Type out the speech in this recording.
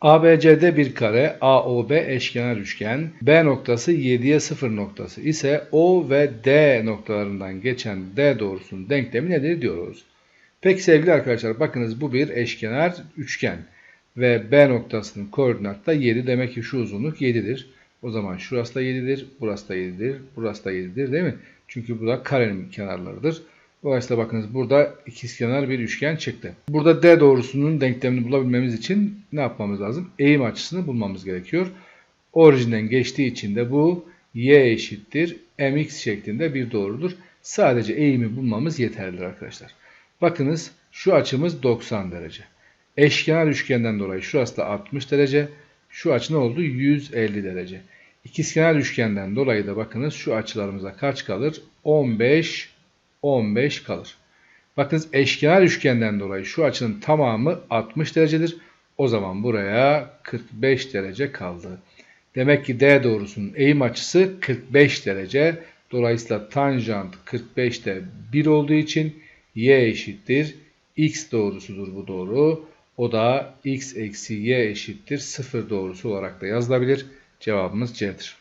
ABCD bir kare, AOB eşkenar üçgen, B noktası 7'ye 0 noktası ise O ve D noktalarından geçen D doğrusunun denklemi nedir diyoruz. Peki sevgili arkadaşlar bakınız bu bir eşkenar üçgen ve B noktasının koordinatı da 7 demek ki şu uzunluk 7'dir. O zaman şurası da 7'dir, burası da 7'dir, burası da 7'dir değil mi? Çünkü bu da karenin kenarlarıdır. Dolayısıyla bakınız burada ikizkenar bir üçgen çıktı. Burada D doğrusunun denklemini bulabilmemiz için ne yapmamız lazım? Eğim açısını bulmamız gerekiyor. Orijinden geçtiği için de bu y eşittir mx şeklinde bir doğrudur. Sadece eğimi bulmamız yeterlidir arkadaşlar. Bakınız şu açımız 90 derece. Eşkenar üçgenden dolayı şurası da 60 derece. Şu açı ne oldu? 150 derece. İkizkenar üçgenden dolayı da bakınız şu açılarımıza kaç kalır? 15 15 kalır. Bakınız eşkenar üçgenden dolayı şu açının tamamı 60 derecedir. O zaman buraya 45 derece kaldı. Demek ki D doğrusunun eğim açısı 45 derece. Dolayısıyla tanjant 45'te 1 olduğu için y eşittir. X doğrusudur bu doğru. O da x eksi y eşittir 0 doğrusu olarak da yazılabilir. Cevabımız C'dir.